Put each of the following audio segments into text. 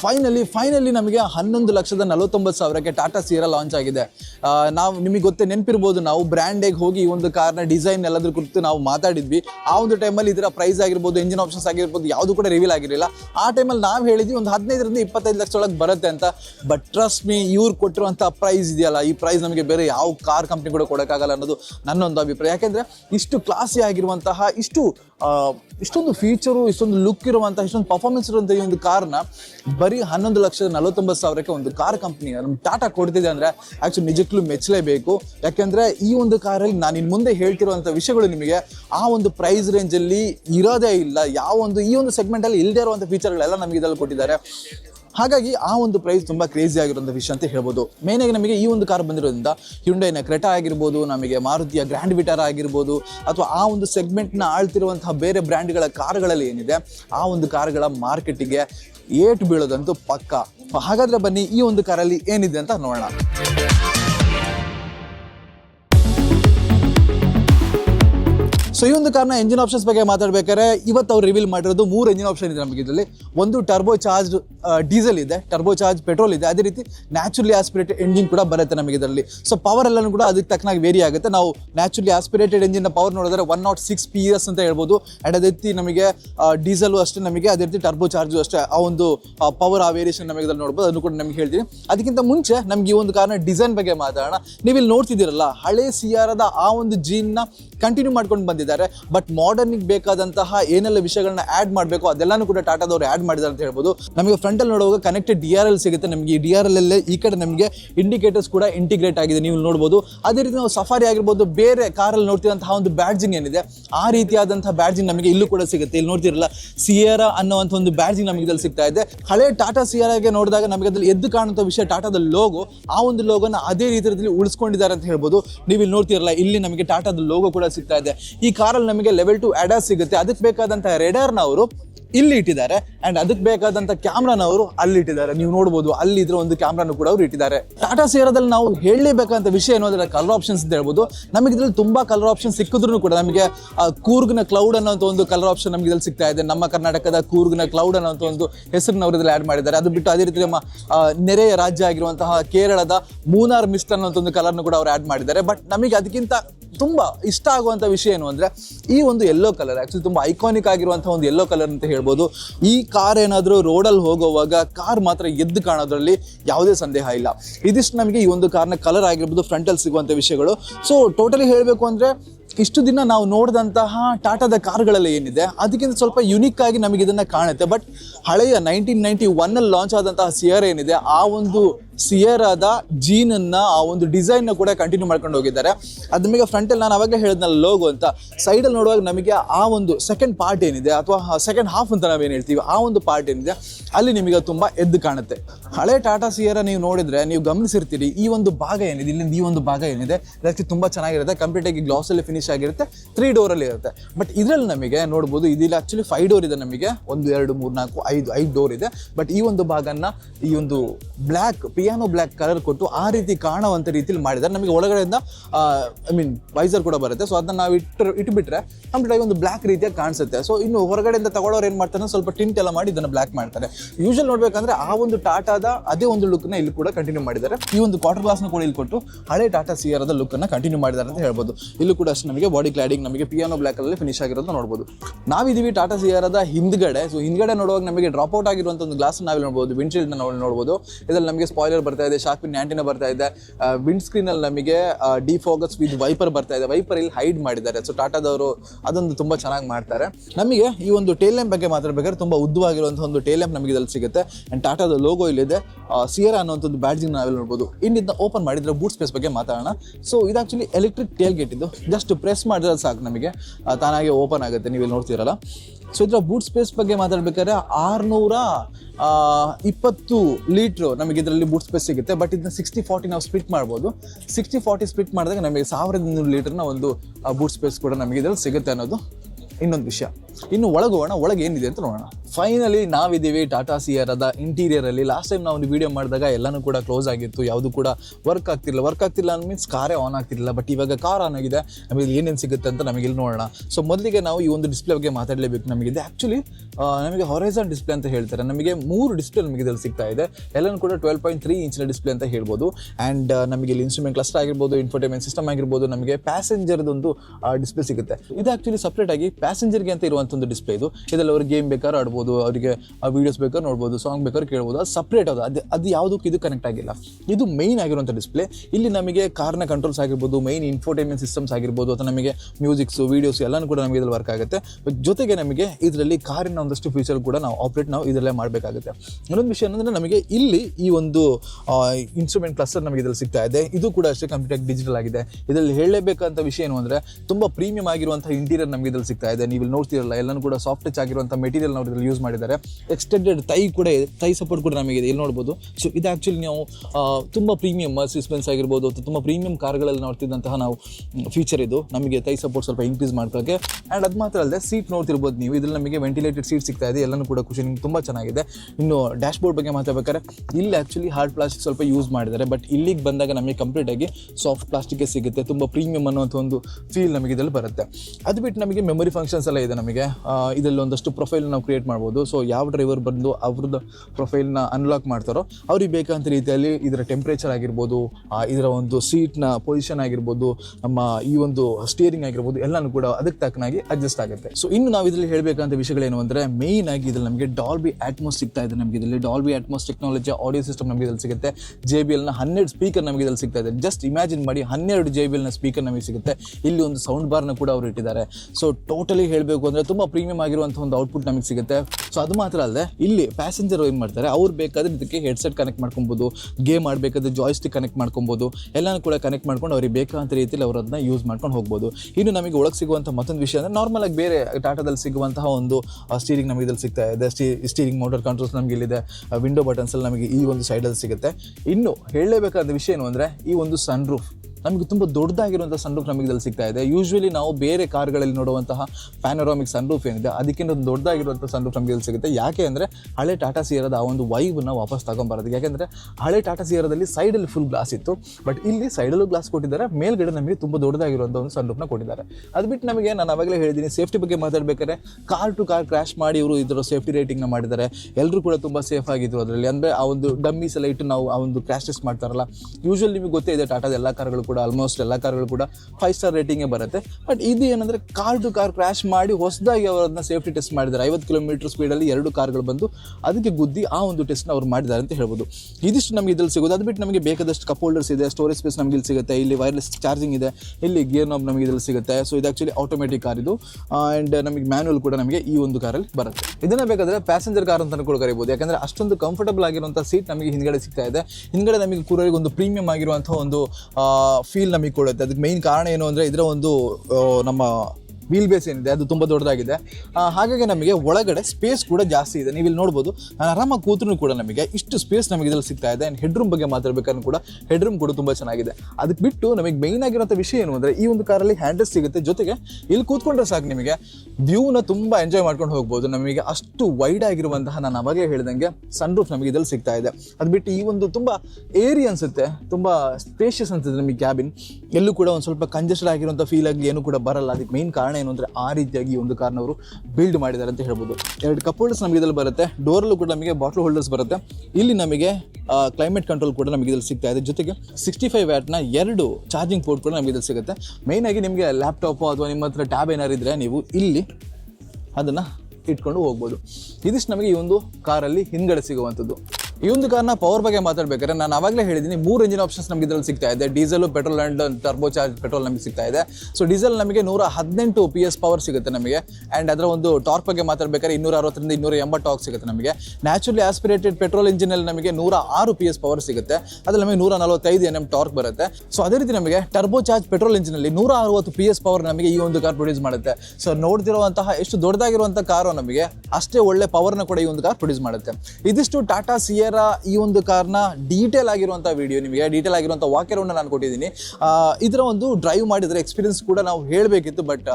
Finally finally ನಮಗೆ ಹನ್ನೊಂದು ಲಕ್ಷದ ನಲವತ್ತೊಂಬತ್ತು ಸಾವಿರಕ್ಕೆ ಟಾಟಾ ಸೀರಾ ಲಾಂಚ್ ಆಗಿದೆ. ನಾವು ನಿಮಗೆ ಗೊತ್ತೇ, ನೆನಪಿರ್ಬೋದು, ನಾವು ಬ್ರ್ಯಾಂಡಿಗೆ ಹೋಗಿ ಒಂದು ಕಾರ್ನ ಡಿಸೈನ್ ಎಲ್ಲದ್ರ ಕುರಿತು ನಾವು ಮಾತಾಡಿದ್ವಿ. ಆ ಒಂದು ಟೈಮಲ್ಲಿ ಇದರ ಪ್ರೈಸ್ ಆಗಿರ್ಬೋದು ಇಂಜಿನ್ ಆಪ್ಷನ್ಸ್ ಆಗಿರ್ಬೋದು, ಯಾವುದು ಕೂಡ ರಿವೀಲ್ ಆಗಿರಲಿಲ್ಲ. ಆ ಟೈಮಲ್ಲಿ ನಾವು ಹೇಳಿದ್ವಿ, ಒಂದು ಹದಿನೈದರಿಂದ ಇಪ್ಪತ್ತೈದು ಲಕ್ಷ ಒಳಗೆ ಬರುತ್ತೆ ಅಂತ. ಬಟ್ ಟ್ರಸ್ಟ್ ಮೀ ಇವ್ರು ಕೊಟ್ಟಿರುವಂಥ ಪ್ರೈಸ್ ಇದೆಯಲ್ಲ, ಈ ಪ್ರೈಸ್ ನಮಗೆ ಬೇರೆ ಯಾವ ಕಾರ್ ಕಂಪ್ನಿ ಕೂಡ ಕೊಡೋಕ್ಕಾಗಲ್ಲ ಅನ್ನೋದು ನನ್ನೊಂದು ಅಭಿಪ್ರಾಯ. ಯಾಕೆಂದರೆ ಇಷ್ಟು ಕ್ಲಾಸಿ ಆಗಿರುವಂತಹ, ಇಷ್ಟು ಇಷ್ಟೊಂದು ಫೀಚರು ಇಷ್ಟೊಂದು ಲುಕ್ ಇರುವಂತಹ, ಇಷ್ಟೊಂದು ಪರ್ಫಾರ್ಮೆನ್ಸ್ ಇರುವಂಥ ಈ ಒಂದು ಕಾರ್ನ ಬರೀ ಹನ್ನೊಂದು ಲಕ್ಷದ ನಲವತ್ತೊಂಬತ್ತು ಸಾವಿರಕ್ಕೆ ಒಂದು ಕಾರ್ ಕಂಪ್ನಿ ನಮ್ಮ ಟಾಟಾ ಕೊಡ್ತಿದೆ ಅಂದರೆ ಆ್ಯಕ್ಚುಲಿ ನಿಜಕ್ಕೂ ಮೆಚ್ಚಲೇಬೇಕು. ಯಾಕೆಂದರೆ ಈ ಒಂದು ಕಾರಲ್ಲಿ ನಾನು ಇನ್ನು ಮುಂದೆ ಹೇಳ್ತಿರುವಂಥ ವಿಷಯಗಳು ನಿಮಗೆ ಆ ಒಂದು ಪ್ರೈಸ್ ರೇಂಜಲ್ಲಿ ಇರೋದೇ ಇಲ್ಲ. ಯಾವ ಒಂದು, ಈ ಒಂದು ಸೆಗ್ಮೆಂಟಲ್ಲಿ ಇಲ್ಲದೇ ಇರುವಂಥ ಫೀಚರ್ಗಳೆಲ್ಲ ನಮಗೆ ಇದರಲ್ಲಿ ಕೊಟ್ಟಿದ್ದಾರೆ. ಹಾಗಾಗಿ ಆ ಒಂದು ಪ್ರೈಸ್ ತುಂಬ ಕ್ರೇಜಿ ಆಗಿರುವಂಥ ವಿಷಯ ಅಂತ ಹೇಳ್ಬೋದು. ಮೇನ್ ಆಗಿ ನಮಗೆ ಈ ಒಂದು ಕಾರ್ ಬಂದಿರೋದ್ರಿಂದ ಹ್ಯುಂಡೈನ ಕ್ರೆಟಾ ಆಗಿರ್ಬೋದು, ನಮಗೆ ಮಾರುತಿಯ ಗ್ರ್ಯಾಂಡ್ ವಿಟಾರ ಆಗಿರ್ಬೋದು, ಅಥವಾ ಆ ಒಂದು ಸೆಗ್ಮೆಂಟ್ನ ಆಳ್ತಿರುವಂತಹ ಬೇರೆ ಬ್ರ್ಯಾಂಡ್ಗಳ ಕಾರ್ಗಳಲ್ಲಿ ಏನಿದೆ, ಆ ಒಂದು ಕಾರ್ಗಳ ಮಾರ್ಕೆಟಿಗೆ ಏಟು ಬೀಳೋದಂತೂ ಪಕ್ಕ. ಹಾಗಾದ್ರೆ ಬನ್ನಿ ಈ ಒಂದು ಕಾರಲ್ಲಿ ಏನಿದೆ ಅಂತ ನೋಡೋಣ. ಸೊ ಈ ಒಂದು ಕಾರಣ ಎಂಜಿನ್ ಆಪ್ಷನ್ಸ್ ಬಗ್ಗೆ ಮಾತಾಡ್ಬೇಕಾದ್ರೆ ಇವತ್ತು ಅವ್ರು ರಿವೀಲ್ ಮಾಡಿರೋದು ಮೂರು ಎಂಜಿನ್ ಆಪ್ಷನ್ ಇದೆ ನಮಗೆ ಇದರಲ್ಲಿ. ಒಂದು ಟರ್ಬೋ ಚಾರ್ಜ್ ಡೀಸೆಲ್ ಇದೆ ಟರ್ಬೋ ಚಾರ್ಜ್ ಪೆಟ್ರೋಲ್ ಇದೆ. ಅದೇ ರೀತಿ ನ್ಯಾಚುರಲಿ ಆಸ್ಪಿರೇಟೆಡ್ ಎಂಜಿನ್ ಕೂಡ ಬರುತ್ತೆ ನಮಗೆ ಇದರಲ್ಲಿ. ಸೊ ಪವರ್ ಎಲ್ಲನೂ ಕೂಡ ಅದಕ್ಕೆ ತಕ್ಕನಾಗಿ ವೇರಿ ಆಗುತ್ತೆ. ನಾವು ನ್ಯಾಚುರಲಿ ಆಸ್ಪಿರೇಟೆಡ್ ಎಂಜಿನ್ ಪವರ್ ನೋಡಿದ್ರೆ one naught six P S ಅಂತ ಹೇಳ್ಬೋದು. ಆ್ಯಂಡ್ ಅದೇ ರೀತಿ ನಮಗೆ ಡೀಸೆಲು ಅಷ್ಟೇ ನಮಗೆ, ಅದೇ ರೀತಿ ಟರ್ಬೋ ಚಾರ್ಜು ಅಷ್ಟೇ. ಆ ಒಂದು ಪವರ್ ಆ ವೇರಿಯೇಷನ್ ನಮಗೆ ಇದರಲ್ಲಿ ನೋಡ್ಬೋದು. ಅದನ್ನು ಕೂಡ ನಮಗೆ ಹೇಳ್ತೀನಿ. ಅದಕ್ಕಿಂತ ಮುಂಚೆ ನಮಗೆ ಈ ಒಂದು ಕಾರಣ ಡಿಸೈನ್ ಬಗ್ಗೆ ಮಾತಾಡೋಣ. ನೀವು ಇಲ್ಲಿ ನೋಡ್ತಿದ್ದೀರಲ್ಲ, ಹಳೆ ಸಿಯಾರದ ಆ ಒಂದು ಜೀನ್ನ ಕಂಟಿನ್ಯೂ ಮಾಡ್ಕೊಂಡು ಬಂದಿದ್ದಾರೆ ಬಟ್ ಮಾಡರ್ನಿಗೆ ಬೇಕಾದಂತಹ ಏನೆಲ್ಲ ವಿಷಯಗಳನ್ನ ಆ್ಯಡ್ ಮಾಡಬೇಕು ಅದೆಲ್ಲಾನು ಕೂಡ ಟಾಟಾದವರು ಆ್ಯಡ್ ಮಾಡಿದ್ದಾರೆ ಅಂತ ಹೇಳ್ಬೋದು. ನಮಗೆ ಫ್ರಂಟಲ್ಲಿ ನೋಡುವಾಗ ಕನೆಕ್ಟೆಡ್ ಡಿ ಆರ್ ಎಲ್ ಸಿಗುತ್ತೆ. ನಮಗೆ ಡಿ ಆರ್ ಎಲ್ ಈ ಕಡೆ ನಮಗೆ ಇಂಡಿಕೇಟರ್ಸ್ ಕೂಡ ಇಂಟಿಗ್ರೇಟ್ ಆಗಿದೆ. ನೀವು ನೋಡ್ಬೋದು. ಅದೇ ರೀತಿ ನಾವು ಸಫಾರಿ ಆಗಿರ್ಬೋದು, ಬೇರೆ ಕಾರಲ್ಲಿ ನೋಡ್ತಿರುವಂತಹ ಒಂದು ಬ್ಯಾಡ್ಜಿಂಗ್ ಏನಿದೆ, ಆ ರೀತಿಯಾದಂತಹ ಬ್ಯಾಡ್ಜಿಂಗ್ ನಮಗೆ ಇಲ್ಲೂ ಕೂಡ ಸಿಗುತ್ತೆ. ಇಲ್ಲಿ ನೋಡ್ತಿರಲ್ಲ ಸಿಯರಾ ಅನ್ನೋಂಥ ಒಂದು ಬ್ಯಾಡ್ಜಿಂಗ್ ನಮಗೆ ಇದ್ರಲ್ಲಿ ಸಿಗ್ತಾ ಇದೆ. ಹಳೆ ಟಾಟಾ ಸಿಯರಾಗೆ ನೋಡಿದಾಗ ನಮಗೆ ಅದ್ರಲ್ಲಿ ಎದ್ದು ಕಾಣುವಂಥ ವಿಷಯ ಟಾಟಾದ ಲೋಗೋ ಆ ಒಂದು ಲೋಗೋನ ಅದೇ ರೀತಿಯಲ್ಲಿ ಉಳಿಸ್ಕೊಂಡಿದ್ದಾರೆ ಅಂತ ಹೇಳ್ಬೋದು. ನೀವು ಇಲ್ಲಿ ನೋಡ್ತಿರಲ್ಲ, ಇಲ್ಲಿ ನಮಗೆ ಟಾಟಾದ ಲೋಗೋ ಕೂಡ ಸಿಗ್ತಾ ಇದೆ. ಈ ಕಾರಲ್ಲಿ ನಮಗೆ ಲೆವೆಲ್ ಟು ಅಡಾಸ್ ಸಿಗುತ್ತೆ. ಅದಕ್ಕೆ ಬೇಕಾದಂತಹ ರೆಡರ್ನ ಅವರು ಇಲ್ಲಿ ಇಟ್ಟಿದ್ದಾರೆ. ಅಂಡ್ ಅದಕ್ಕೆ ಬೇಕಾದಂತ ಕ್ಯಾಮ್ರಾನ ಅವರು ಅಲ್ಲಿ ಇಟ್ಟಿದ್ದಾರೆ. ನೀವು ನೋಡಬಹುದು ಅಲ್ಲಿ ಇದ್ರ ಒಂದು ಕ್ಯಾಮ್ರಾನು ಕೂಡ ಅವರು ಇಟ್ಟಿದ್ದಾರೆ. ಟಾಟಾ ಸೇರದಲ್ಲಿ ನಾವು ಹೇಳಲೇಬೇಕಂತ ವಿಷಯ ಏನು ಕಲರ್ ಆಪ್ಷನ್ಸ್ ಅಂತ ಹೇಳ್ಬೋದು. ನಮಗೆ ಇದ್ರಲ್ಲಿ ತುಂಬಾ ಕಲರ್ ಆಪ್ಷನ್ ಸಿಕ್ಕಿದ್ರು ಕೂಡ ನಮಗೆ ಕೂರ್ಗ್ನ ಕ್ಲೌಡ್ ಅನ್ನೋಂಥ ಒಂದು ಕಲರ್ ಆಪ್ಷನ್ ನಮಗೆ ಇದ್ರಲ್ಲಿ ಸಿಗ್ತಾ ಇದೆ. ನಮ್ಮ ಕರ್ನಾಟಕದ ಕೂರ್ಗ್ನ ಕ್ಲೌಡ್ ಅನ್ನೋಂಥ ಒಂದು ಹೆಸರನ್ನ ಅವರು ಇದ್ರಲ್ಲಿ ಆಡ್ ಮಾಡಿದ್ದಾರೆ. ಅದು ಬಿಟ್ಟು ಅದೇ ರೀತಿ ನಮ್ಮ ನೆರೆಯ ರಾಜ್ಯ ಆಗಿರುವಂತಹ ಕೇರಳದ ಮೂನಾರ್ ಮಿಸ್ಟ್ ಅನ್ನೋಂಥ ಒಂದು ಕಲರ್ನು ಕೂಡ ಅವರು ಆಡ್ ಮಾಡಿದ್ದಾರೆ. ಬಟ್ ನಮಗೆ ಅದಕ್ಕಿಂತ ತುಂಬಾ ಇಷ್ಟ ಆಗುವಂಥ ವಿಷಯ ಏನು ಅಂದರೆ, ಈ ಒಂದು ಯೆಲ್ಲೋ ಕಲರ್ ಆ್ಯಕ್ಚುಲಿ ತುಂಬ ಐಕಾನಿಕ್ ಆಗಿರುವಂಥ ಒಂದು ಯೆಲ್ಲೋ ಕಲರ್ ಅಂತ ಹೇಳ್ಬೋದು. ಈ ಕಾರ್ ಏನಾದರೂ ರೋಡಲ್ಲಿ ಹೋಗುವಾಗ ಕಾರ್ ಮಾತ್ರ ಎದ್ದು ಕಾಣೋದ್ರಲ್ಲಿ ಯಾವುದೇ ಸಂದೇಹ ಇಲ್ಲ. ಇದಿಷ್ಟು ನಮಗೆ ಈ ಒಂದು ಕಾರ್ನ ಕಲರ್ ಆಗಿರ್ಬೋದು ಫ್ರಂಟಲ್ಲಿ ಸಿಗುವಂಥ ವಿಷಯಗಳು. ಸೊ ಟೋಟಲಿ ಹೇಳಬೇಕು ಅಂದ್ರೆ ಇಷ್ಟು ದಿನ ನಾವು ನೋಡಿದಂತಹ ಟಾಟಾದ ಕಾರ್ಗಳಲ್ಲಿ ಏನಿದೆ, ಅದಕ್ಕಿಂತ ಸ್ವಲ್ಪ ಯುನಿಕ್ ಆಗಿ ನಮಗೆ ಇದನ್ನ ಕಾಣುತ್ತೆ. ಬಟ್ ಹಳೆಯ ನೈನ್ಟೀನ್ ನೈಂಟಿ ಒನ್ನಲ್ಲಿ ಲಾಂಚ್ ಆದಂತಹ ಸಿಯರ್ ಏನಿದೆ, ಆ ಒಂದು ಸಿಯರಾದ ಜೀನನ್ನ ಆ ಒಂದು ಡಿಸೈನ್ನ ಕೂಡ ಕಂಟಿನ್ಯೂ ಮಾಡ್ಕೊಂಡು ಹೋಗಿದ್ದಾರೆ. ಅದು ನಿಮಗೆ ಫ್ರಂಟಲ್ಲಿ ನಾನು ಅವಾಗಲೇ ಹೇಳಿದ್ನಲ್ಲ ಲೋಗೋ ಅಂತ. ಸೈಡಲ್ಲಿ ನೋಡುವಾಗ ನಮಗೆ ಆ ಒಂದು ಸೆಕೆಂಡ್ ಪಾರ್ಟ್ ಏನಿದೆ, ಅಥವಾ ಸೆಕೆಂಡ್ ಹಾಫ್ ಅಂತ ನಾವೇನು ಹೇಳ್ತೀವಿ, ಆ ಒಂದು ಪಾರ್ಟ್ ಏನಿದೆ, ಅಲ್ಲಿ ನಿಮಗೆ ತುಂಬ ಎದ್ದು ಕಾಣುತ್ತೆ. ಹಳೆ ಟಾಟಾ ಸಿಯರ ನೀವು ನೋಡಿದ್ರೆ, ನೀವು ಗಮನಿಸಿರ್ತೀರಿ, ಈ ಒಂದು ಭಾಗ ಏನಿದೆ, ಇಲ್ಲಿಂದ ಈ ಒಂದು ಭಾಗ ಏನಿದೆ ಅದಕ್ಕೆ ತುಂಬ ಚೆನ್ನಾಗಿರುತ್ತೆ. ಕಂಪ್ಲೀಟ್ ಆಗಿ ಗ್ಲಾಸಲ್ಲಿ ಫಿನಿಶ್ ಆಗಿರುತ್ತೆ ತ್ರೀ ಡೋರಲ್ಲಿ ಇರುತ್ತೆ. ಬಟ್ ಇದರಲ್ಲಿ ನಮಗೆ ನೋಡ್ಬೋದು, ಇದಿಲ್ಲ ಆಕ್ಚುಲಿ ಫೈವ್ ಡೋರ್ ಇದೆ ನಮಗೆ. ಒಂದು, ಎರಡು, ಮೂರು, ನಾಲ್ಕು, ಐದು ಐದು ಡೋರ್ ಇದೆ. ಬಟ್ ಈ ಒಂದು ಭಾಗನ ಈ ಒಂದು ಬ್ಲ್ಯಾಕ್ ಪಿಯಾನೋ ಬ್ಲ್ಯಾಕ್ ಕಲರ್ ಕೊಟ್ಟು ಆ ರೀತಿ ಕಾಣುವಂಥ ರೀತಿಯಲ್ಲಿ ಮಾಡಿದ್ದಾರೆ. ನಮಗೆ ಒಳಗಡೆಯಿಂದ ಐ ಮೀನ್ ವೈಸರ್ ಕೂಡ ಬರುತ್ತೆ. ಸೊ ಅದನ್ನ ನಾವು ಇಟ್ಟು ಇಟ್ಬಿಟ್ರೆ ಕಂಪ್ಲೀಟ್ ಆಗಿ ಒಂದು ಬ್ಲ್ಯಾಕ್ ರೀತಿಯಾಗಿ ಕಾಣಿಸುತ್ತೆ. ಸೊ ಇನ್ನು ಹೊರಗಡೆಯಿಂದ ತಗೊಳ್ಳೋರು ಏನು ಮಾಡ್ತಾರೆ? ಸ್ವಲ್ಪ ಟಿಂಟ್ ಎಲ್ಲ ಮಾಡಿ ಇದನ್ನು ಬ್ಲ್ಯಾಕ್ ಮಾಡ್ತಾರೆ. ಯೂಶಲ್ ನೋಡ್ಬೇಕಂದ್ರೆ ಆ ಒಂದು ಟಾಟಾದ ಅದೇ ಒಂದು ಲುಕ್ನ ಇಲ್ಲಿ ಕೂಡ ಕಂಟಿನ್ಯೂ ಮಾಡಿದ್ದಾರೆ. ಈ ಒಂದು ಕ್ವಾರ್ಟರ್ ಗ್ಲಾಸ್ನ ಕೂಡ ಇಲ್ಲಿ ಕೊಟ್ಟು ಹಳೆ ಟಾಟಾ ಸಿಯರದ ಲುಕ್ಕನ್ನು ಕಂಟಿನ್ಯೂ ಮಾಡಿದ್ದಾರೆ ಅಂತ ಹೇಳ್ಬೋದು. ಇಲ್ಲೂ ಕೂಡ ಅಷ್ಟು ನಮಗೆ ಬಾಡಿ ಕ್ಲಾಡಿಂಗ್ ನಮಗೆ ಪಿಯಾನೋ ಬ್ಲಾಕ್ ಅಲ್ಲಿ ಫಿನಿಶ್ ಆಗಿರೋದು ನೋಡ್ಬೋದು. ನಾವಿದೀವಿ ಟಾಟಾ ಸಿಯಾರದ ಹಿಂದ್ಗಡೆ. ಸೊ ಹಿಂದ್ಗಡೆ ನೋಡುವಾಗ ನಮಗೆ ಡ್ರಾಪ್ ಔಟ್ ಆಗಿರುವಂಥ ಒಂದು ಗ್ಲಾಸ್ ನಾವಿಲ್ಲಿ ನೋಡ್ಬೋದು. ವಿಂಡ್ಶೀಲ್ಡ್ ನಾವು ನೋಡ್ಬೋದು. ಇದರಲ್ಲಿ ನಮಗೆ ಸ್ಪಾಯ್ಲರ್ ಬರ್ತಾ ಇದೆ ಶಾರ್ಪ್ ನ್ಯಾಂಟಿನ ಬರ್ತಾ ಇದೆ. ವಿಂಡ್ ಸ್ಕ್ರೀನ್ ಅಲ್ಲಿ ನಮಗೆ ಡಿಫೋಕಸ್ ವಿತ್ ವೈಪರ್ ಬರ್ತಾ ಇದೆ. ವೈಪರ್ ಇಲ್ಲಿ ಹೈಡ್ ಮಾಡಿದ್ದಾರೆ. ಸೊ ಟಾಟಾದವರು ಅದೊಂದು ತುಂಬಾ ಚೆನ್ನಾಗಿ ಮಾಡ್ತಾರೆ. ನಮಗೆ ಈ ಒಂದು ಟೇಲ್ ಬಗ್ಗೆ ಮಾತಾಡಬೇಕಾದ್ರೆ ತುಂಬಾ ಉದ್ದವಾಗಿರುವಂತಹ ಒಂದು ಟೇಲ್ ಲ್ಯಾಂಪ್ ನಮಗೆ ಇದ್ರಲ್ಲಿ ಸಿಗುತ್ತೆ. ಅಂಡ್ ಟಾಟಾದ ಲೋಗೋ ಇಲ್ಲಿದೆ. ಸಿಯರ್ ಅನ್ನೋಂಥದ್ದು ಬ್ಯಾಡ್ಜಿಂಗ್ ನಾವೆಲ್ಲ ನೋಡ್ಬೋದು. ಇನ್ನಿಂದ ಓಪನ್ ಮಾಡಿದ್ರೆ ಬೂಟ್ ಸ್ಪೇಸ್ ಬಗ್ಗೆ ಮಾತಾಡೋಣ. ಸೊ ಇದು ಆಕ್ಚುಲಿ ಎಲೆಕ್ಟ್ರಿಕ್ ಟೇಲ್ ಗೇಟ್ ಇದು. ಜಸ್ಟ್ ಪ್ರೆಸ್ ಮಾಡಿದ್ರೆ ಸಾಕು ನಮಗೆ. ತಾನಾಗೆ ಓಪನ್ ಆಗುತ್ತೆ, ನೀವು ಇಲ್ಲಿ ನೋಡ್ತೀರಲ್ಲ. ಸೊ ಇದರ ಬೂಟ್ ಸ್ಪೇಸ್ ಬಗ್ಗೆ ಮಾತಾಡ್ಬೇಕಾದ್ರೆ ಆರುನೂರ ಇಪ್ಪತ್ತು ಲೀಟ್ರು ನಮಗೆ ಇದರಲ್ಲಿ ಬೂಟ್ ಸ್ಪೇಸ್ ಸಿಗುತ್ತೆ. ಬಟ್ ಇದನ್ನ ಸಿಕ್ಸ್ಟಿ ಫಾರ್ಟಿ ನಾವು ಸ್ಪ್ಲಿಟ್ ಮಾಡ್ಬೋದು. ಸಿಕ್ಸ್ಟಿ ಫಾರ್ಟಿ ಸ್ಪ್ಲಿಟ್ ಮಾಡಿದಾಗ ನಮಗೆ ಸಾವಿರದ ಇನ್ನೂರು ಲೀಟರ್ನ ಒಂದು ಬೂಟ್ ಸ್ಪೇಸ್ ಕೂಡ ನಮಗೆ ಇದರಲ್ಲಿ ಸಿಗುತ್ತೆ ಅನ್ನೋದು ಇನ್ನೊಂದು ವಿಷಯ. ಇನ್ನು ಒಳಗೋಣ ಒಳಗೆ ಏನಿದೆ ಅಂತ ನೋಡೋಣ. ಫೈನಲಿ ನಾವಿದ್ದೀವಿ ಟಾಟಾ ಸಿಯರದ ಇಂಟೀರಿಯರ್ ಅಲ್ಲಿ. ಲಾಸ್ಟ್ ಟೈಮ್ ನಾವು ಒಂದು ವಿಡಿಯೋ ಮಾಡಿದಾಗ ಎಲ್ಲನೂ ಕೂಡ ಕ್ಲೋಸ್ ಆಗಿತ್ತು. ಯಾವುದು ಕೂಡ ವರ್ಕ್ ಆಗ್ತಿಲ್ಲ ವರ್ಕ್ ಆಗ್ತಿಲ್ಲ ಮೀನ್ಸ್ ಕಾರೇ ಆನ್ ಆಗ್ತಿರಲಿಲ್ಲ. ಬಟ್ ಇವಾಗ ಕಾರ್ ಆನ್ ಆಗಿದೆ. ನಮಗೆ ಏನೇನು ಸಿಗುತ್ತೆ ಅಂತ ನಮಗೆ ಇಲ್ಲಿ ನೋಡೋಣ. ಸೊ ಮೊದಲಿಗೆ ನಾವು ಈ ಒಂದು ಡಿಸ್ಪ್ಲೇ ಬಗ್ಗೆ ಮಾತಾಡಲೇಬೇಕು ನಮಗೆ. ಇದು ಆ್ಯಕ್ಚುಲಿ ನಮಗೆ ಹೊರೈಸನ್ ಡಿಸ್ಪ್ಲೇ ಅಂತ ಹೇಳ್ತಾರೆ. ನಮಗೆ ಮೂರು ಡಿಸ್ಪ್ಲೇ ನಮಗೆ ಇದರಲ್ಲಿ ಸಿಗ್ತಾ ಇದೆ. ಎಲ್ಲನೂ ಕೂಡ ಟ್ವೆಲ್ ಪಾಯಿಂಟ್ ತ್ರೀ ಇಂಚಿನ ಡಿಸ್ಪ್ಲೇ ಅಂತ ಹೇಳ್ಬೋದು. ಆ್ಯಂಡ್ ನಮಗೆ ಇಲ್ಲಿ ಇನ್ಸ್ಟ್ರೂಮೆಂಟ್ ಕ್ಲಸ್ಟರ್ ಆಗಿರ್ಬೋದು ಇನ್ಫೋಟೈಮೆಂಟ್ ಸಿಸ್ಟಮ್ ಆಗಿರ್ಬೋದು, ನಮಗೆ ಪ್ಯಾಸೆಂಜರ್ದೊಂದು ಡಿಸ್ಪ್ಲೇ ಸಿಗುತ್ತೆ. ಇದು ಆ್ಯಕ್ಚುಲಿ ಸಪ್ರೇಟ್ ಆಗಿ ಪ್ಯಾಸೆಂಜರ್ಗೆ ಅಂತ ಇರುವಂಥ ಒಂದು ಡಿಸ್ಪ್ಲೇ ಇದು. ಇದರಲ್ಲಿ ಅವ್ರಿಗೆ ಗೇಮ್ ಬೇಕಾದ್ರೆ ಆಡ್ಬೋದು, ಅವರಿಗೆ, ಆ ವೀಡಿಯೋಸ್ ಬೇಕಾದ್ರೆ ನೋಡ್ಬೋದು ಸಾಂಗ್ ಬೇಕಾದ್ರೆ ಕೇಳ್ಬೋದು, ಅದು ಸಪ್ರೇಟ್ ಅದು. ಅದು ಅದು ಯಾವುದಕ್ಕೂ ಇದು ಕನೆಕ್ಟ್ ಆಗಿಲ್ಲ. ಇದು ಮೈನ್ ಆಗಿರುವಂಥ ಡಿಸ್ಪ್ಲೇ ಇಲ್ಲಿ ನಮಗೆ ಕಾರ್ನ ಕಂಟ್ರೋಲ್ಸ್ ಆಗಿರ್ಬೋದು ಮೈನ್ ಇನ್ಫೋಟೈನ್ಮೆಂಟ್ ಸಿಸ್ಟಮ್ಸ್ ಆಗಿರ್ಬೋದು, ಅಥವಾ ನಮಗೆ ಮ್ಯೂಸಿಕ್ಸ್ ವೀಡಿಯೋಸ್ ಎಲ್ಲನೂ ಕೂಡ ನಮಗೆ ಇದರಲ್ಲಿ ವರ್ಕ್ ಆಗುತ್ತೆ. ಜೊತೆಗೆ ನಮಗೆ ಇದರಲ್ಲಿ ಕಾರಿನ ಒಂದಷ್ಟು ಫ್ಯೂಚರ್ ಕೂಡ ನಾವು ಆಪ್ರೇಟ್ ನಾವು ಇದರಲ್ಲೇ ಮಾಡಬೇಕಾಗುತ್ತೆ. ಇನ್ನೊಂದು ವಿಷಯ ಏನಂದರೆ ನಮಗೆ ಇಲ್ಲಿ ಈ ಒಂದು ಇನ್ಸ್ಟ್ರೂಮೆಂಟ್ ಕ್ಲಸ್ಟರ್ ನಮಗೆ ಇದರಲ್ಲಿ ಸಿಗ್ತಾ ಇದೆ. ಇದು ಕೂಡ ಅಷ್ಟೇ ಕಂಪ್ಲೀಟ್ ಡಿಜಿಟಲ್ ಆಗಿದೆ. ಇದರಲ್ಲಿ ಹೇಳಲೇಬೇಕಂತ ವಿಷಯ ಏನು ಅಂದರೆ, ತುಂಬ ಪ್ರೀಮಿಯಂ ಆಗಿರುವಂಥ ಇಂಟೀರಿಯರ್ ನಮಗೆ ಇದರಲ್ಲಿ ಸಿಗ್ತಾ ಇದೆ. ನೀವು ನೋಡ್ತಿರಲ್ಲ ಎಲ್ಲನೂ ಕೂಡ ಸಾಫ್ಟ್ ಟಚ್ ಆಗಿರುವಂಥ ಮೆಟೀರಿಯಲ್ ನಾವು ಇದರಲ್ಲಿ ಯೂಸ್ ಮಾಡಿದ್ದಾರೆ. ಎಕ್ಸ್ಟೆಂಡೆಡ್ ತೈ ಕೂಡ ಇದೆ. ತೈ ಸಪೋರ್ಟ್ ಕೂಡ ನಮಗೆ ಇದೆ ಇಲ್ಲಿ ನೋಡ್ಬೋದು. ಸೊ ಇದು ಆ್ಯಕ್ಚುಲಿ ನಾವು ತುಂಬ ಪ್ರೀಮಿಯಂ ಸಿಸ್ಪೆನ್ಸ್ ಆಗಿರ್ಬೋದು ಅಥವಾ ತುಂಬ ಪ್ರೀಮಿಯಂ ಕಾರ್ಗಳಲ್ಲಿ ನೋಡ್ತಿದ್ದಂತಹ ನಾವು ಫೀಚರ್ ಇದು. ನಮಗೆ ತೈ ಸಪೋರ್ಟ್ ಸ್ವಲ್ಪ ಇನ್ಕ್ರೀಸ್ ಮಾಡ್ಕೊಳ್ಳೋಕ್ಕೆ ಆ್ಯಂಡ್ ಅದು ಮಾತ್ರ ಅಲ್ಲದೆ ಸೀಟ್ ನೋಡ್ತಿರ್ಬೋದು ನೀವು. ಇದ್ರಲ್ಲಿ ನಮಗೆ ವೆಂಟಿಲೇಟೆಡ್ ಸೀಟ್ ಸಿಗ್ತಾ ಇದೆ. ಎಲ್ಲನೂ ಕೂಡ ಕುಶನಿಂಗ್ ತುಂಬ ಚೆನ್ನಾಗಿದೆ. ಇನ್ನು ಡ್ಯಾಶ್ ಬೋರ್ಡ್ ಬಗ್ಗೆ ಮಾತಾಡ್ಬೇಕಾದ್ರೆ, ಇಲ್ಲಿ ಆ್ಯಕ್ಚುಲಿ ಹಾರ್ಡ್ ಪ್ಲಾಸ್ಟಿಕ್ ಸ್ವಲ್ಪ ಯೂಸ್ ಮಾಡಿದ್ದಾರೆ. ಬಟ್ ಇಲ್ಲಿಗೆ ಬಂದಾಗ ನಮಗೆ ಕಂಪ್ಲೀಟ್ ಆಗಿ ಸಾಫ್ಟ್ ಪ್ಲಾಸ್ಟಿಕ್ ಸಿಗುತ್ತೆ. ತುಂಬ ಪ್ರೀಮಿಯಂ ಅನ್ನುವಂಥ ಒಂದು ಫೀಲ್ ನಮಗೆ ಇದರಲ್ಲಿ ಬರುತ್ತೆ. ಅದು ಬಿಟ್ಟು ನಮಗೆ ಮೆಮೊರಿ ಫಂಕ್ಷನ್ಸ್ ಎಲ್ಲ ಇದೆ ನಮಗೆ. ಇದರಲ್ಲಿ ಒಂದಷ್ಟು ಪ್ರೊಫೈಲ್ ನಾವು ಕ್ರಿಯೇಟ್ ಮಾಡ್ಬೋದು. ಸೊ ಯಾವ ಡ್ರೈವರ್ ಬಂದು ಅವ್ರದ್ದು ಪ್ರೊಫೈಲ್ನ ಅನ್ಲಾಕ್ ಮಾಡ್ತಾರೋ, ಅವ್ರಿಗೆ ಬೇಕಂತ ರೀತಿಯಲ್ಲಿ ಇದರ ಟೆಂಪ್ರೇಚರ್ ಆಗಿರ್ಬೋದು ಇದರ ಒಂದು ಸೀಟ್ನ ಪೊಸಿಷನ್ ಆಗಿರ್ಬೋದು, ನಮ್ಮ ಈ ಒಂದು ಸ್ಟಿಯರಿಂಗ್ ಆಗಿರ್ಬೋದು, ಎಲ್ಲನೂ ಕೂಡ ಅದಕ್ಕೆ ತಕ್ಕನಾಗಿ ಅಡ್ಜಸ್ಟ್ ಆಗುತ್ತೆ. ಸೊ ಇನ್ನು ನಾವು ಇದರಲ್ಲಿ ಹೇಳಬೇಕಂತ ವಿಷಯಗಳೇನು ಅಂದರೆ ಮೇಯ್ನ್ ಆಗಿ ಇದರಲ್ಲಿ ನಮಗೆ ಡಾಲ್ಬಿ ಆಟ್ಮೋಸ್ ಸಿಗ್ತಾ ಇದೆ ನಮಗೆ ಇದರಲ್ಲಿ. Dolby Atmos technology audio system ನಮಗೆ ಇದರಲ್ಲಿ ಸಿಗುತ್ತೆ. ಜೆ ಬಿ ಎಲ್ನ ಹನ್ನೆರಡು ಸ್ಪೀಕರ್ ನಮಗೆ ಇದರಲ್ಲಿ ಸಿಗ್ತಾ ಇದೆ. ಜಸ್ಟ್ ಇಮ್ಯಾಜಿನ್ ಮಾಡಿ ಹನ್ನೆರಡು ಜೆ ಬಿ ಎಲ್ನ ಸ್ಪೀಕರ್ ನಮಗೆ ಸಿಗುತ್ತೆ. ಇಲ್ಲಿ ಒಂದು ಸೌಂಡ್ ಬಾರ್ನ ಕೂಡ ಅವರು ಇಟ್ಟಿದ್ದಾರೆ. ಸೊ ಟೋಟಲಿ ಹೇಳಬೇಕು ಅಂದರೆ ತುಂಬ ಪ್ರೀಮಿಯಂ ಆಗಿರುವಂಥ ಒಂದು ಔಟ್ಪುಟ್ ನಮಗೆ ಸಿಗುತ್ತೆ. ಸೊ ಅದು ಮಾತ್ರ ಅಲ್ಲದೆ, ಇಲ್ಲಿ ಪ್ಯಾಸೆಂಜರ್ ಏನು ಮಾಡ್ತಾರೆ, ಅವ್ರು ಬೇಕಾದ್ರೆ ಇದಕ್ಕೆ ಹೆಡ್ಸೆಟ್ ಕನೆಕ್ಟ್ ಮಾಡ್ಕೊಬೋದು ಗೇಮ್ ಆಡಬೇಕಾದ್ರೆ ಜಾಯ್ಸ್ಟಿಕ್ ಕನೆಕ್ಟ್ ಮಾಡ್ಕೊಬೋದು, ಎಲ್ಲಾನು ಕೂಡ ಕನೆಕ್ಟ್ ಮಾಡ್ಕೊಂಡು ಅವ್ರಿಗೆ ಬೇಕಾದಂಥ ರೀತಿಯಲ್ಲಿ ಅವರು ಅದನ್ನ ಯೂಸ್ ಮಾಡ್ಕೊಂಡು ಹೋಗ್ಬೋದು. ಇನ್ನು ನಮಗೆ ಒಳಗೆ ಸಿಗುವಂಥ ಮತ್ತೊಂದು ವಿಷಯ ಅಂದರೆ ನಾರ್ಮಲ್ ಆಗಿ ಬೇರೆ ಟಾಟಾದಲ್ಲಿ ಸಿಗುವಂತಹ ಒಂದು ಸ್ಟೀರಿಂಗ್ ನಮಗೆ ಇದ್ರಲ್ಲಿ ಸಿಗ್ತಾ ಇದೆ. ಸ್ಟೀ ಸ್ಟೀರಿಂಗ್ ಮೋಟರ್ ಕಂಟ್ರೋಲ್ಸ್ ನಮಗೆ ಇಲ್ಲಿದೆ. ವಿಂಡೋ ಬಟನ್ಸ್ ಅಲ್ಲಿ ನಮಗೆ ಈ ಒಂದು ಸೈಡಲ್ಲಿ ಸಿಗುತ್ತೆ. ಇನ್ನು ಹೇಳಲೇಬೇಕಾದ ವಿಷಯ ಏನು ಅಂದರೆ, ಈ ಒಂದು ಸನ್ ರೂಫ್ ನಮಗೆ ತುಂಬ ದೊಡ್ಡದಾಗಿರುವಂಥ ಸನ್ರೂಫ್ ನಮಗೆ ಇದರಲ್ಲಿ ಸಿಗ್ತಾ ಇದೆ. ಯೂಶ್ವಲಿ ನಾವು ಬೇರೆ ಕಾರ್ಗಳಲ್ಲಿ ನೋಡುವಂತಹ ಪ್ಯಾನೋರಾಮಿಕ್ ಸನ್ ರೂಫ್ ಏನಿದೆ, ಅದಕ್ಕಿಂತ ಒಂದು ದೊಡ್ಡದಾಗಿರುವಂಥ ಸನ್ ರೂಫ್ ನಮಗೆ ಇಲ್ಲಿ ಸಿಗುತ್ತೆ. ಯಾಕೆ ಅಂದರೆ ಹಳೆ ಟಾಟಾ ಸಿಯರದ ಆ ಒಂದು ವೈಬ್ನ ವಾಪಸ್ ತಗೊಂಬರೋದು ಯಾಕೆಂದರೆ ಹಳೆ ಟಾಟಾ ಸಿಯರದಲ್ಲಿ ಸೈಡಲ್ಲಿ ಫುಲ್ ಗ್ಲಾಸ್ ಇತ್ತು ಬಟ್ ಇಲ್ಲಿ ಸೈಡಲ್ಲೂ ಗ್ಲಾಸ್ ಕೊಟ್ಟಿದ್ದಾರೆ. ಮೇಲ್ಗಡೆ ನಮಗೆ ತುಂಬ ದೊಡ್ಡದಾಗಿರುವಂಥ ಒಂದು ಸನ್ ರೂಫ್ನ ಕೊಟ್ಟಿದ್ದಾರೆ. ಅದು ಬಿಟ್ಟು ನಮಗೆ ನಾನು ಅವಾಗಲೇ ಹೇಳಿದ್ದೀನಿ ಸೇಫ್ಟಿ ಬಗ್ಗೆ ಮಾತಾಡಬೇಕಾದ್ರೆ ಕಾರ್ ಟು ಕಾರ್ ಕ್ರ್ಯಾಶ್ ಮಾಡಿ ಇವರು ಇದರ ಸೇಫ್ಟಿ ರೇಟಿಂಗ್ನ ಮಾಡಿದ್ದಾರೆ. ಎಲ್ಲರೂ ಕೂಡ ತುಂಬ ಸೇಫ್ ಆಗಿದ್ರು ಅದರಲ್ಲಿ. ಅಂದರೆ ಆ ಒಂದು ಡಮ್ಮೀಸ್ ಎಲ್ಲ ಇಟ್ಟು ನಾವು ಆ ಒಂದು ಕ್ರ್ಯಾಶ್ ಟೆಸ್ಟ್ ಮಾಡ್ತಾರಲ್ಲ ಯೂಶ್ವಲಿ ನಿಮಗೆ ಗೊತ್ತೇ ಇದೆ ಟಾಟಾದ ಎಲ್ಲ ಕಾರ್ಗಳು ಕೂಡ ಆಲ್ಮೋಸ್ಟ್ ಎಲ್ಲ ಕಾರ್ಗಳು ಕೂಡ ಫೈವ್ ಸ್ಟಾರ್ ರೇಟಿಂಗೇ ಬರುತ್ತೆ. ಬಟ್ ಇದು ಏನಂದ್ರೆ ಕಾರ್ ಟು ಕಾರ್ ಕ್ರ್ಯಾಶ್ ಮಾಡಿ ಹೊಸದಾಗಿ ಅವರನ್ನ ಸೇಫ್ಟಿ ಟೆಸ್ಟ್ ಮಾಡಿದ್ದಾರೆ. ಐವತ್ತು ಕಿಲೋಮೀಟರ್ ಸ್ಪೀಡಲ್ಲಿ ಎರಡು ಕಾರ್ಗಳು ಬಂದು ಅದಕ್ಕೆ ಗುದ್ದಿ ಆ ಒಂದು ಟೆಸ್ಟ್ನ ಅವ್ರು ಮಾಡಿದ್ದಾರೆ ಅಂತ ಹೇಳ್ಬೋದು. ಇದಿಷ್ಟು ನಮಗೆ ಇದ್ರಲ್ಲಿ ಸಿಗೋದು. ಅದು ಬಿಟ್ಟು ನಮಗೆ ಬೇಕಾದಷ್ಟು ಕಪ್ ಹೋಲ್ಡರ್ಸ್ ಇದೆ ಸ್ಟೋರೇಜ್ ಸ್ಪೇಸ್ ನಮಗೆ ಇಲ್ಲಿ ಸಿಗುತ್ತೆ. ಇಲ್ಲಿ ವೈರ್ಲೆಸ್ ಚಾರ್ಜಿಂಗ್ ಇದೆ, ಇಲ್ಲಿ ಗಿಯರ್ ನಾಬ್ ನಮಗೆ ಇದ್ರಲ್ಲಿ ಸಿಗುತ್ತೆ. ಸೊ ಇದು ಆಕ್ಚುಲಿ ಆಟೋಮೆಟಿಕ್ ಕಾರ್ ಇದು. ಆ್ಯಂಡ್ ನಮಗೆ ಮ್ಯಾನುವಲ್ ಕೂಡ ನಮಗೆ ಈ ಒಂದು ಕಾರಲ್ಲಿ ಬರುತ್ತೆ. ಇದನ್ನ ಬೇಕಾದ್ರೆ ಪ್ಯಾಸೆಂಜರ್ ಕಾರ್ ಅಂತ ಕೂಡ ಕರಿಬೋದು. ಯಾಕಂದ್ರೆ ಅಷ್ಟೊಂದು ಕಂಫರ್ಟಬಲ್ ಆಗಿರುವಂಥ ಸೀಟ್ ನಮಗೆ ಹಿಂದ್ಗಡೆ ಸಿಗ್ತಾ ಇದೆ. ಹಿಂದ್ಗಡೆ ನಮಗೆ ಕೂರೋರಿಗೆ ಒಂದು ಪ್ರೀಮಿಯಂ ಆಗಿರುವಂಥ ಒಂದು ಫೀಲ್ ನಮಗೆ ಕೊಡುತ್ತೆ. ಅದಕ್ಕೆ ಮೈನ್ ಕಾರಣ ಏನು ಅಂದರೆ ಇದರ ಒಂದು ನಮ್ಮ ವೀಲ್ ಬೇಸ್ ಏನಿದೆ, ಅದು ತುಂಬ ದೊಡ್ಡದಾಗಿದೆ. ಹಾಗಾಗಿ ನಮಗೆ ಒಳಗಡೆ ಸ್ಪೇಸ್ ಕೂಡ ಜಾಸ್ತಿ ಇದೆ. ನೀವು ಇಲ್ಲಿ ನೋಡ್ಬೋದು ನಾನು ಆರಾಮಾಗಿ ಕೂತ್ರೂ ಕೂಡ ನಮಗೆ ಇಷ್ಟು ಸ್ಪೇಸ್ ನಮಗೆ ಇದರಲ್ಲಿ ಸಿಗ್ತಾ ಇದೆ. ಹೆಡ್ ರೂಮ್ ಬಗ್ಗೆ ಮಾತಾಡ್ಬೇಕಾದ್ರೂ ಕೂಡ ಹೆಡ್ ರೂಮ್ ಕೂಡ ತುಂಬ ಚೆನ್ನಾಗಿದೆ. ಅದಕ್ಕೆ ಬಿಟ್ಟು ನಮಗೆ ಮೈನ್ ಆಗಿರೋಂಥ ವಿಷಯ ಏನು ಅಂದರೆ, ಈ ಒಂದು ಕಾರಲ್ಲಿ ಹ್ಯಾಂಡಲ್ ಸಿಗುತ್ತೆ. ಜೊತೆಗೆ ಇಲ್ಲಿ ಕೂತ್ಕೊಂಡ್ರೆ ಸಾಕು ನಿಮಗೆ ವ್ಯೂನ ತುಂಬ ಎಂಜಾಯ್ ಮಾಡ್ಕೊಂಡು ಹೋಗ್ಬೋದು. ನಮಗೆ ಅಷ್ಟು ವೈಡ್ ಆಗಿರುವಂತಹ ನಾನು ಅವಾಗೇ ಹೇಳಿದಂಗೆ ಸನ್ ರೂಫ್ ನಮಗೆ ಇದರಲ್ಲಿ ಸಿಗ್ತಾ ಇದೆ. ಅದು ಬಿಟ್ಟು ಈ ಒಂದು ತುಂಬ ಏರಿ ಅನ್ಸುತ್ತೆ, ತುಂಬ ಸ್ಪೇಷಿಯಸ್ ಅನಿಸುತ್ತೆ ನಮಗೆ ಕ್ಯಾಬಿನ್ ಎಲ್ಲೂ ಕೂಡ ಒಂದು ಸ್ವಲ್ಪ ಕಂಜೆಸ್ಟೆಡ್ ಆಗಿರುವಂಥ ಫೀಲ್ ಆಗಲಿ ಏನು ಕೂಡ ಬರಲ್ಲ. ಅದಕ್ಕೆ ಮೇನ್ ಕಾರಣ ಏನು ಅಂದರೆ ಆ ರೀತಿಯಾಗಿ ಒಂದು ಒಂದು ಕಾರ್ನವರು ಬಿಲ್ಡ್ ಮಾಡಿದ್ದಾರೆ ಅಂತ ಹೇಳ್ಬೋದು. ಎರಡು ಕಪ್ ಹೋಲ್ಡರ್ಸ್ ನಮಗೆ ಇದರಲ್ಲಿ ಬರುತ್ತೆ. ಡೋರಲ್ಲೂ ಕೂಡ ನಮಗೆ ಬಾಟ್ಲ್ ಹೋಲ್ಡರ್ಸ್ ಬರುತ್ತೆ. ಇಲ್ಲಿ ನಮಗೆ ಕ್ಲೈಮೇಟ್ ಕಂಟ್ರೋಲ್ ಕೂಡ ನಮಗೆ ಇದರಲ್ಲಿ ಸಿಗ್ತಾ ಇದೆ. ಜೊತೆಗೆ ಸಿಕ್ಸ್ಟಿ ಫೈವ್ ವ್ಯಾಟ್ನ ಎರಡು ಚಾರ್ಜಿಂಗ್ ಪೋರ್ಟ್ ಕೂಡ ನಮಗೆ ಇದರಲ್ಲಿ ಸಿಗುತ್ತೆ. ಮೇಯ್ನ್ ಆಗಿ ನಿಮಗೆ ಲ್ಯಾಪ್ಟಾಪು ಅಥವಾ ನಿಮ್ಮ ಹತ್ರ ಟ್ಯಾಬ್ ಏನಾರು ಇದ್ದರೆ ನೀವು ಇಲ್ಲಿ ಅದನ್ನು ಇಟ್ಕೊಂಡು ಹೋಗ್ಬೋದು. ಇದಿಷ್ಟು ನಮಗೆ ಈ ಒಂದು ಕಾರಲ್ಲಿ ಹಿಂದ್ಗಡೆ ಸಿಗುವಂಥದ್ದು. ಈ ಒಂದು ಕಾರ್ನ ಪವರ್ ಬಗ್ಗೆ ಮಾತಾಡಬೇಕಾದ್ರೆ ನಾನು ಆವಾಗಲೇ ಹೇಳಿದ್ದೀನಿ, ಮೂರು ಇಂಜಿನ್ ಆಪ್ಷನ್ಸ್ ನಮಗೆ ಇದರಲ್ಲಿ ಸಿಗ್ತಾ ಇದೆ. Diesel petrol and turbo charge petrol ನಮಗೆ ಸಿಗ್ತಾ ಇದೆ. ಸೊ ಡೀಸೆಲ್ ನಮಗೆ ನೂರ ಹದಿನೆಂಟು ಪಿ ಎಸ್ ಪವರ್ ಸಿಗುತ್ತೆ ನಮಗೆ. ಆ್ಯಂಡ್ ಅದರ ಒಂದು ಟಾರ್ಕ್ ಬಗ್ಗೆ ಮಾತಾಡಬೇಕಾದ್ರೆ ಇನ್ನೂರ ಅರವತ್ತರಿಂದ ಇನ್ನೂರ ಎಂಬತ್ತು ಟಾರ್ಕ್ ಸಿಗುತ್ತೆ ನಮಗೆ. ನ್ಯಾಚುರಲಿ ಆಸ್ಪಿರೇಟೆಡ್ ಪೆಟ್ರೋಲ್ ಇಂಜಿನಲ್ಲಿ ನಮಗೆ ನೂರ ಆರು ಪಿ ಎಸ್ ಪವರ್ ಸಿಗುತ್ತೆ. ಅದ್ರಲ್ಲಿ ನಮಗೆ ನೂರ ನಲವತ್ತೈದು ಎನ್ ಎಂ ಟಾರ್ಕ್ ಬರುತ್ತೆ. ಸೊ ಅದೇ ರೀತಿ ನಮಗೆ ಟರ್ಬೋ ಚಾರ್ಜ್ ಪೆಟ್ರೋಲ್ ಇಂಜಿನಲ್ಲಿ ನೂರ ಅರವತ್ತು ಪಿ ಎಸ್ ಪವರ್ ನಮಗೆ ಈ ಒಂದು ಕಾರ್ ಪ್ರೊಡ್ಯೂಸ್ ಮಾಡುತ್ತೆ. ಸೊ ನೋಡ್ತಿರುವಂತಹ ಎಷ್ಟು ದೊಡ್ಡದಾಗಿರುವಂಥ ಕಾರು ನಮಗೆ ಅಷ್ಟೇ ಒಳ್ಳೆ ಪವರ್ನ ಕೂಡ ಈ ಒಂದು ಕಾರ್ ಪ್ರೊಡ್ಯೂಸ್ ಮಾಡುತ್ತೆ. ಇದಿಷ್ಟು ಟಾಟಾ ಸಿಯರ್ ವಾಕ್ಯರ ಈ ಒಂದು ಕಾರ್ನ ಡೀಟೇಲ್ ಆಗಿರುವಂಥ ವಿಡಿಯೋ ನಿಮಗೆ ಡೀಟೇಲ್ ಆಗಿರುವಂಥ ವಾಕ್ಯವನ್ನು ನಾನು ಕೊಟ್ಟಿದ್ದೀನಿ. ಇದರ ಒಂದು ಡ್ರೈವ್ ಮಾಡಿದ್ರೆ ಎಕ್ಸ್ಪೀರಿಯನ್ಸ್ ಕೂಡ ನಾವು ಹೇಳಬೇಕಿತ್ತು ಬಟ್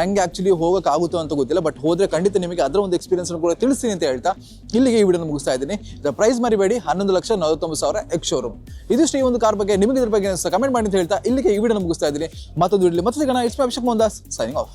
ನನಗೆ ಆ್ಯಕ್ಚುಲಿ ಹೋಗೋಕ್ಕಾಗುತ್ತೋ ಅಂತ ಗೊತ್ತಿಲ್ಲ ಬಟ್ ಹೋದರೆ ಖಂಡಿತ ನಿಮಗೆ ಅದರ ಒಂದು ಎಕ್ಸ್ಪೀರಿಯನ್ಸ್ ಕೂಡ ತಿಳಿಸ್ತೀನಿ ಅಂತ ಹೇಳ್ತಾ ಇಲ್ಲಿಗೆ ಈ ವಿಡಿಯೋ ಮುಗಿಸ್ತಾ ಇದ್ದೀನಿ. ಇದರ ಪ್ರೈಸ್ ಮರಿಬೇಡಿ, ಹನ್ನೊಂದು ಲಕ್ಷ ನಲವತ್ತೊಂಬತ್ತು ಸಾವಿರ ಎಕ್ಸ್ ಶೋರೂಮ್ ಇದಿಷ್ಟು ಈ ಒಂದು ಕಾರ್ ಬಗ್ಗೆ ನಿಮಗೆ ಇದ್ರ ಬಗ್ಗೆ ಕಮೆಂಟ್ ಮಾಡಿ ಅಂತ ಹೇಳ್ತಾ ಇಲ್ಲಿಗೆ ಈ ವಿಡಿಯೋ ಮುಗಿಸ್ತಾ ಇದ್ದೀನಿ. ಮತ್ತೊಂದು ವಿಡಿಯೋ ಮತ್ತೆ it's Abhishek Mohan Das signing off